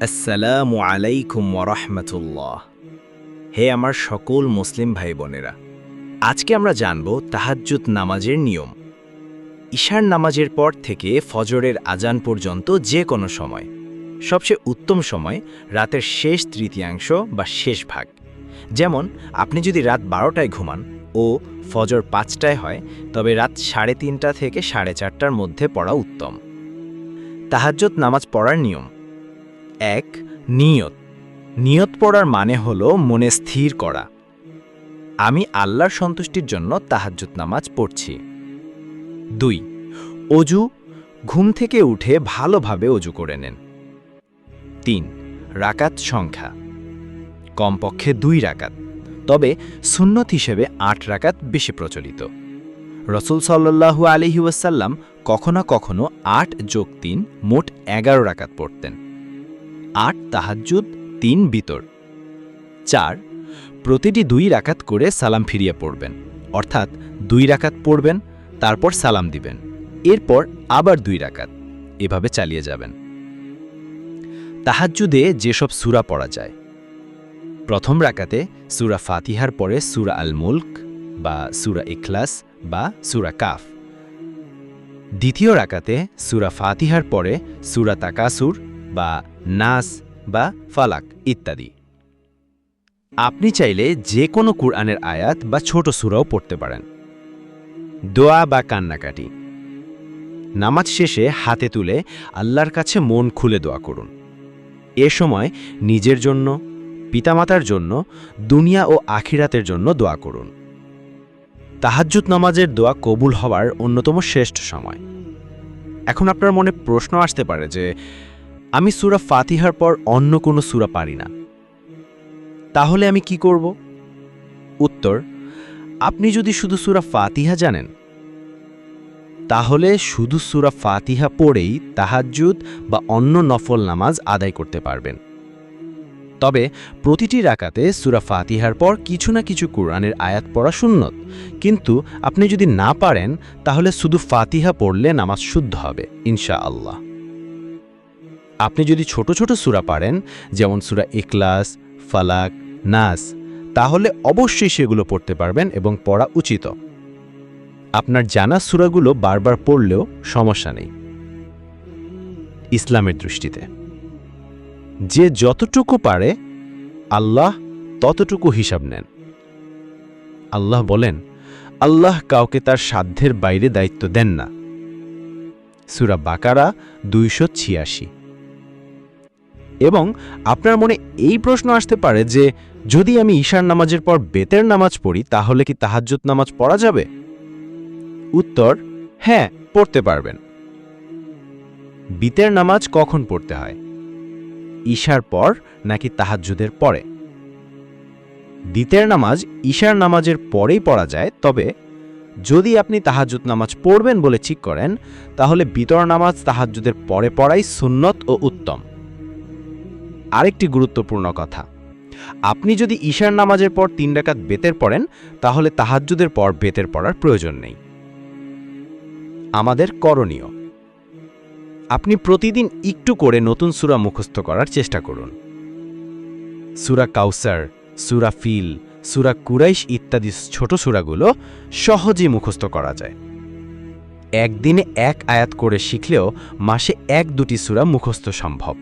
আসসালামু আলাইকুম ওরহমতুল্লাহ হে আমার সকল মুসলিম ভাই বোনেরা আজকে আমরা জানব তাহাজ্জুদ নামাজের নিয়ম। ঈশার নামাজের পর থেকে ফজরের আজান পর্যন্ত যে কোনো সময়, সবচেয়ে উত্তম সময় রাতের শেষ তৃতীয়াংশ বা শেষ ভাগ। যেমন, আপনি যদি রাত বারোটায় ঘুমান ও ফজর পাঁচটায় হয়, তবে রাত সাড়ে তিনটা থেকে সাড়ে চারটার মধ্যে পড়া উত্তম। তাহাজ্জুদ নামাজ পড়ার নিয়ম এক, নিয়ত। নিয়ত পড়ার মানে হল মনে স্থির করা। আমি আল্লাহর সন্তুষ্টির জন্য তাহাজ্জুদ নামাজ পড়ছি। দুই, অজু, ঘুম থেকে উঠে ভালোভাবে অজু করে নেন। তিন, রাকাত সংখ্যা। কমপক্ষে দুই রাকাত, তবে সুন্নত হিসেবে আট রাকাত বেশি প্রচলিত। রসুল সাল্লাহু আলহি ওয়াসাল্লাম কখনো কখনো আট যোগ তিন মোট এগারো রাকাত পড়তেন। আট তাহাজ্জুদ, তিন বিতর। চার, প্রতিটি দুই রাকাত করে সালাম ফিরিয়ে পড়বেন। অর্থাৎ দুই রাকাত পড়বেন, তারপর সালাম দিবেন। এরপর আবার দুই রাকাত। এভাবে চালিয়ে যাবেন। তাহাজ্জুদে যেসব সুরা পড়া যায়। প্রথম রাকাতে সুরা ফাতিহার পরে সুরা আল মুল্ক বা সুরা ইখলাস বা সুরা কাফ। দ্বিতীয় রাকাতে সুরা ফাতিহার পরে সুরা তাকাসুর বা নাস বা ফালাক ইত্যাদি। আপনি চাইলে যে কোনো কুরআনের আয়াত বা ছোট সুরাও পড়তে পারেন। দোয়া বা কান্নাকাটি। নামাজ শেষে হাতে তুলে আল্লাহর কাছে মন খুলে দোয়া করুন। এ সময় নিজের জন্য, পিতামাতার জন্য, দুনিয়া ও আখিরাতের জন্য দোয়া করুন। তাহাজ্জুদ নামাজের দোয়া কবুল হওয়ার অন্যতম শ্রেষ্ঠ সময়। এখন আপনার মনে প্রশ্ন আসতে পারে যে আমি সুরা ফাতিহার পর অন্য কোনো সুরা পারি না। তাহলে আমি কি করব? উত্তর, আপনি যদি শুধু সুরা ফাতিহা জানেন, তাহলে শুধু সুরা ফাতিহা পড়েই তাহাজ্জুদ বা অন্য নফল নামাজ আদায় করতে পারবেন। তবে প্রতিটি রাকাতে সুরা ফাতিহার পর কিছু না কিছু কোরআনের আয়াত পড়া সুন্নত। কিন্তু আপনি যদি না পারেন, তাহলে শুধু ফাতিহা পড়লে নামাজ শুদ্ধ হবে ইনশা আল্লাহ আপনি যদি ছোট ছোট সুরা পারেন, যেমন সুরা ইখলাস, ফালাক, নাস, তাহলে অবশ্যই সেগুলো পড়তে পারবেন এবং পড়া উচিত। আপনার জানা সুরাগুলো বারবার পড়লেও সমস্যা নেই। ইসলামের দৃষ্টিতে। যে যতটুকু পারে, আল্লাহ ততটুকু হিসাব নেন। আল্লাহ বলেন, আল্লাহ কাউকে তার সাধ্যের বাইরে দায়িত্ব দেন না। সুরা বাকারা দুইশো ছিয়াশি। এবং আপনার মনে এই প্রশ্ন আসতে পারে যে, যদি আমি ঈশার নামাজের পর বেতের নামাজ পড়ি, তাহলে কি তাহাজ্জুদ নামাজ পড়া যাবে? উত্তর হ্যাঁ পড়তে পারবেন। বিতের নামাজ কখন পড়তে হয়? ঈশার পর নাকি তাহাজ্জুদের পরে? দিতের নামাজ ঈশার নামাজের পরেই পড়া যায়, তবে যদি আপনি তাহাজ্জুদ নামাজ পড়বেন বলে ঠিক করেন, তাহলে বিতর নামাজ তাহাজ্জুদের পরে পড়াই সুন্নত ও উত্তম। আরেকটি গুরুত্বপূর্ণ কথা। আপনি যদি ঈশার নামাজের পর তিন ডাকাত বেতের পড়েন, তাহলে তাহাজ্জুদের পর বেতের পড়ার প্রয়োজন নেই। আমাদের করণীয়। আপনি প্রতিদিন একটু করে নতুন সুরা মুখস্থ করার চেষ্টা করুন। সুরা কাউসার, সুরা ফিল, সুরা কুরাইশ ইত্যাদি ছোট সুরাগুলো সহজে মুখস্থ করা যায়। একদিনে এক আয়াত করে শিখলেও মাসে এক দুটি সুরা মুখস্থ সম্ভব।